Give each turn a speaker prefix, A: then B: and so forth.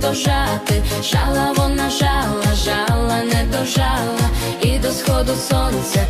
A: дожати. Жала вона жала, жала не дожала, і до сходу сонця